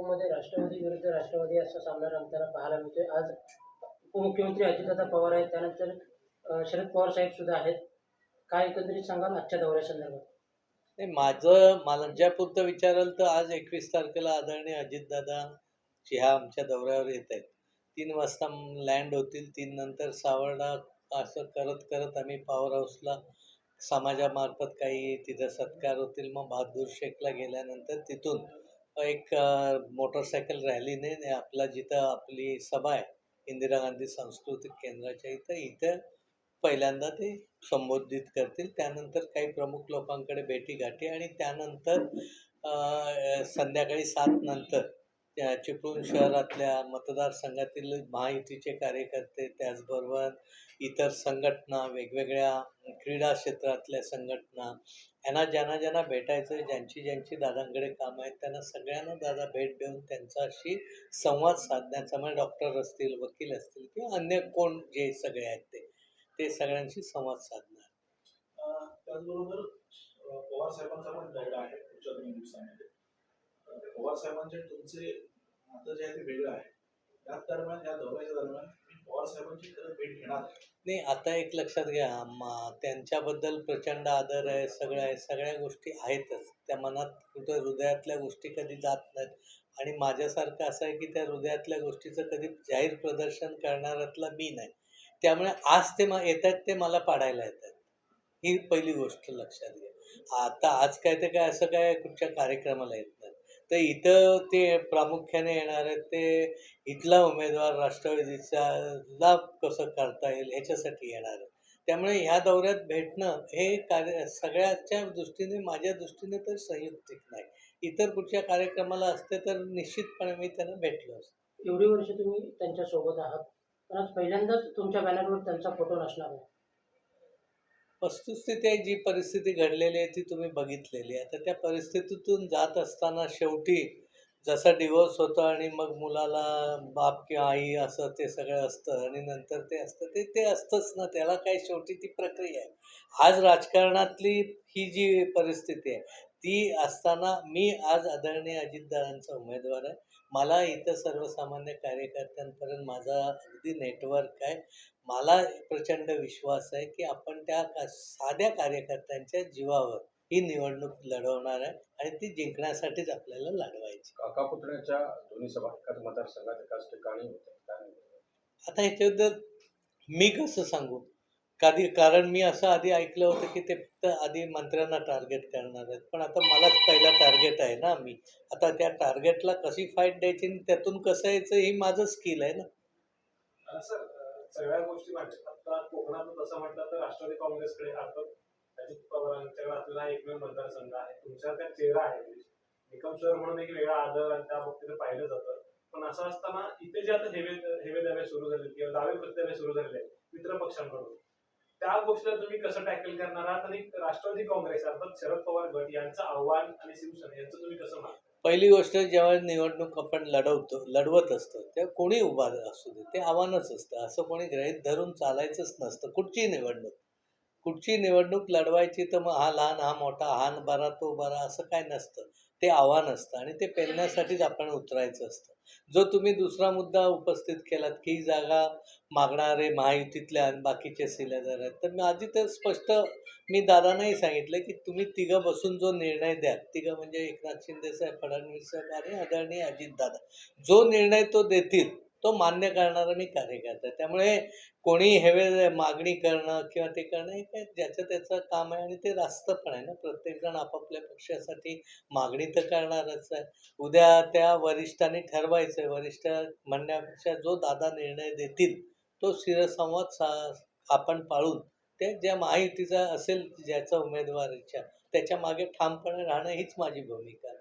चिपळूणमध्ये राष्ट्रवादी विरुद्ध राष्ट्रवादी असा सामना रंगताना पाहायला मिळतोय. आज उपमुख्यमंत्री अजितदादा पवार आहेत. त्यानंतर शरद पवार साहेब सुद्धा आहेत. काय एकंदरीत सांगाल आजच्या दौऱ्यासंदर्भात नाही माझं मला ज्यापुरतं विचाराल तर आज एकवीस तारखेला आदरणीय अजितदादा ह्या आमच्या दौऱ्यावर येत आहेत. तीन वाजता लँड होतील. तीन नंतर सावर्डा असं करत करत आम्ही पॉवर हाऊसला समाजामार्फत काही तिथं सत्कार होतील. मग बहादूर शेखला गेल्यानंतर तिथून एक अ, मोटरसायकल रॅलीने ने आपला जिथं आपली सभा आहे इंदिरा गांधी सांस्कृतिक केंद्राच्या इथं इथं पहिल्यांदा ते संबोधित करतील. त्यानंतर काही प्रमुख लोकांकडे भेटी गाठी आणि त्यानंतर अ, संध्याकाळी सात नंतर चिपळूण शहरातल्या मतदारसंघातील महायुतीचे कार्यकर्ते त्याचबरोबर इतर संघटना वेगवेगळ्या क्रीडा क्षेत्रातल्या संघटना यांना ज्यांना ज्यांना भेटायचं आहे, ज्यांची ज्यांची दादांकडे काम आहेत त्यांना सगळ्यांना दादा भेट देऊन त्यांच्याशी संवाद साधण्याचा म्हणजे डॉक्टर असतील वकील असतील किंवा अन्य कोण जे सगळे आहेत ते ते सगळ्यांशी संवाद साधणार. त्याचबरोबर पवार साहेबांचा पण दौरा आहे पुढच्या दोन दिवसांमध्ये. पवार साहेबांचे तुमचे जे आहे ते वेगळं आहे. त्याच दरम्यान या दौऱ्याच्या दरम्यान मी पवार साहेबांची खरं भेट घेणार आहे. नाही आता एक लक्षात घ्या म- त्यांच्याबद्दल प्रचंड आदर आहे सगळं आहे सगळ्या गोष्टी आहेतच. त्या मनात कुठं हृदयातल्या गोष्टी कधी जात नाहीत. आणि माझ्यासारखं असं आहे की त्या हृदयातल्या गोष्टीचं कधी जाहीर प्रदर्शन करणाऱ्यातला मी नाही. त्यामुळे आज ते मा येत आहेत ते मला पाडायला येतात ही पहिली गोष्ट लक्षात घ्या. आता आज काय ते काय असं काय कुठच्या कार्यक्रमाला येत तर इथं ते प्रामुख्याने येणार आहेत ते इथला उमेदवार राष्ट्रवादीचा लाभ कसं करता येईल ह्याच्यासाठी येणार आहे त्यामुळे ह्या दौऱ्यात भेटणं हे कार्य सगळ्याच्या दृष्टीने माझ्या दृष्टीने तर संयुक्तिक नाही. इतर कुठच्या कार्यक्रमाला असते तर निश्चितपणे मी त्यांना भेटलो असतो. एवढी वर्ष तुम्ही त्यांच्यासोबत आहात. पण आज पहिल्यांदाच तुमच्या बॅनरवर त्यांचा फोटो नसणार आहे. वस्तुस्थिती आहे जी परिस्थिती घडलेली आहे ती तुम्ही बघितलेली आहे. तर त्या परिस्थितीतून जात असताना शेवटी जसा डिवोर्स होतो आणि मग मुलाला बाप किंवा आई असं ते सगळं असतं आणि नंतर ते असतं ते ते असतंच ना. त्याला काय शेवटी ती प्रक्रिया आहे. आज राजकारणातली ही जी परिस्थिती आहे ती असताना मी आज आदरणीय अजितदारांचा उमेदवार आहे. मला इथं सर्वसामान्य कार्यकर्त्यांपर्यंत माझा अगदी नेटवर्क आहे. मला प्रचंड विश्वास आहे की आपण त्या का- साध्या कार्यकर्त्यांच्या जीवावर ही निवडणूक लढवणार आहे आणि ती जिंकण्यासाठीच आपल्याला लढवायची. काका पुतण्याच्या दोन्ही सभा मतदारसंघात एकाच ठिकाणी? आता ह्याच्याबद्दल मी कसं सांगू? कधी कारण मी असं आधी ऐकलं होतं की ते फक्त आधी मंत्र्यांना टार्गेट करणार आहेत. पण आता मलाच पहिला टार्गेट आहे ना मी. आता त्या टार्गेटला कशी फाईट द्यायची आणि त्यातून कसं यायचं ही माझं स्किल आहे ना. सर सगळ्या गोष्टी आता कोकणात तसं म्हटलं तर राष्ट्रवादी काँग्रेसकडे अर्थात अजित पवारांच्याकडे आपला एकमेव मतदारसंघ आहे. तुमच्याकडे चेहरा आहे. निकम शहर म्हणून एक वेगळा आदर आणि त्या बाबतीत पाहिलं जातं. पण असं असताना इथे जे आता हेवे हेवे दावे सुरू झाले किंवा दावे प्रत्यावे सुरू झालेले आहेत मित्र पक्षांकडून त्या गोष्टीला तुम्ही कसं टॅकल करणार आहात? आणि राष्ट्रवादी काँग्रेस अर्थात शरद पवार गट यांचं आव्हान आणि शिवसेना यांचं तुम्ही कसं मानता पहिली गोष्ट जेव्हा निवडणूक आपण लढवतो लढवत असतो तेव्हा कोणी उभा असू दे ते आव्हानच असतं. असं कोणी गृहीत धरून चालायचंच नसतं. कुठचीही निवडणूक. कुठची निवडणूक लढवायची तर मग हा लहान हा मोठा हा बरा तो बरा असं काय नसतं. ते आव्हान असतं आणि ते पेलण्यासाठीच आपण उतरायचं असतं. जो तुम्ही दुसरा मुद्दा उपस्थित केलात की ही जागा मागणारे महायुतीतल्या आणि बाकीचे सिलेदार आहेत तर मी आधी तर स्पष्ट मी दादांनाही सांगितलं की तुम्ही तिघं बसून जो निर्णय द्या तिघं म्हणजे एकनाथ शिंदे साहेब फडणवीस साहेब आणि आदरणीय अजितदादा जो निर्णय तो देतील तो मान्य करणारा मी कार्यकर्ता त्यामुळे कोणी हेवे मागणी करणं किंवा ते करणं हे काय ज्याचं त्याचं काम आहे आणि ते रास्त पण आहे ना. प्रत्येकजण आपापल्या पक्षासाठी मागणी तर करणारच आहे. उद्या त्या वरिष्ठांनी ठरवायचं आहे वरिष्ठ म्हणण्यापेक्षा जो दादा निर्णय देतील तो शिरसंवाद सा आपण पाळून ते ज्या माहितीचा असेल ज्याचा उमेदवार इच्छा त्याच्यामागे ठामपणे राहणं हीच माझी भूमिका आहे.